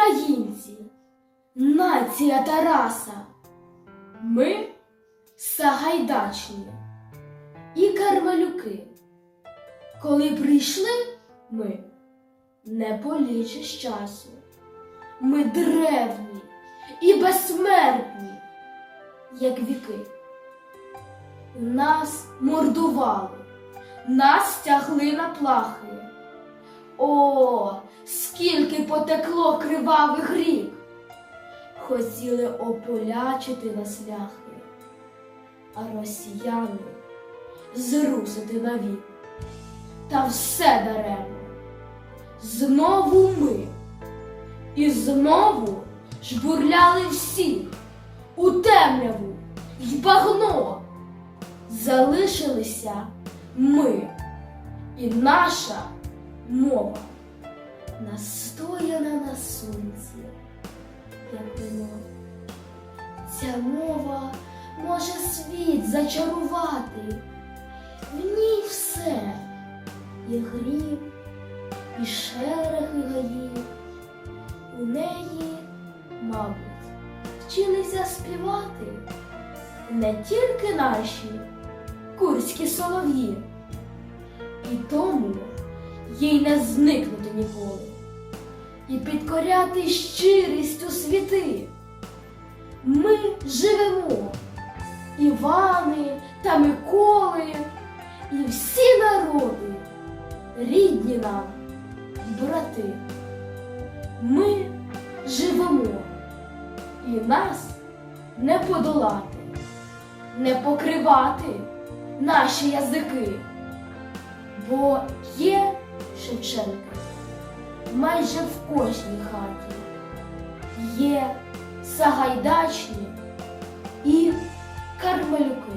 українці, нація Тараса. Ми Сагайдачні і Кармелюки. Коли прийшли ми, не полічиш часу. Ми древні і безсмертні, як віки. Нас мордували, нас тягли на плахи. О, скільки потекло кривавих рік! Хотіли ополячити нас ляхи, а росіяни зрусити навік. Та все даремно. Знову ми. І знову жбурляли всіх у темряву й багно. Залишилися ми і наша мова, настояна на сонці, як вино. Ця мова може світ зачарувати, в ній все і грім, і шереги гаїв. У неї, мабуть, вчилися співати не тільки наші курські солов'ї, і тому їй не зникнути ніколи, і підкоряти щирістю світи. Ми живемо, Івани та Миколи, і всі народи, рідні нам, брати. Ми живемо, і нас не подолати, не покривати наші язики, бо є Шевченка. Майже в кожній хаті є сагайдачні і кармелюки.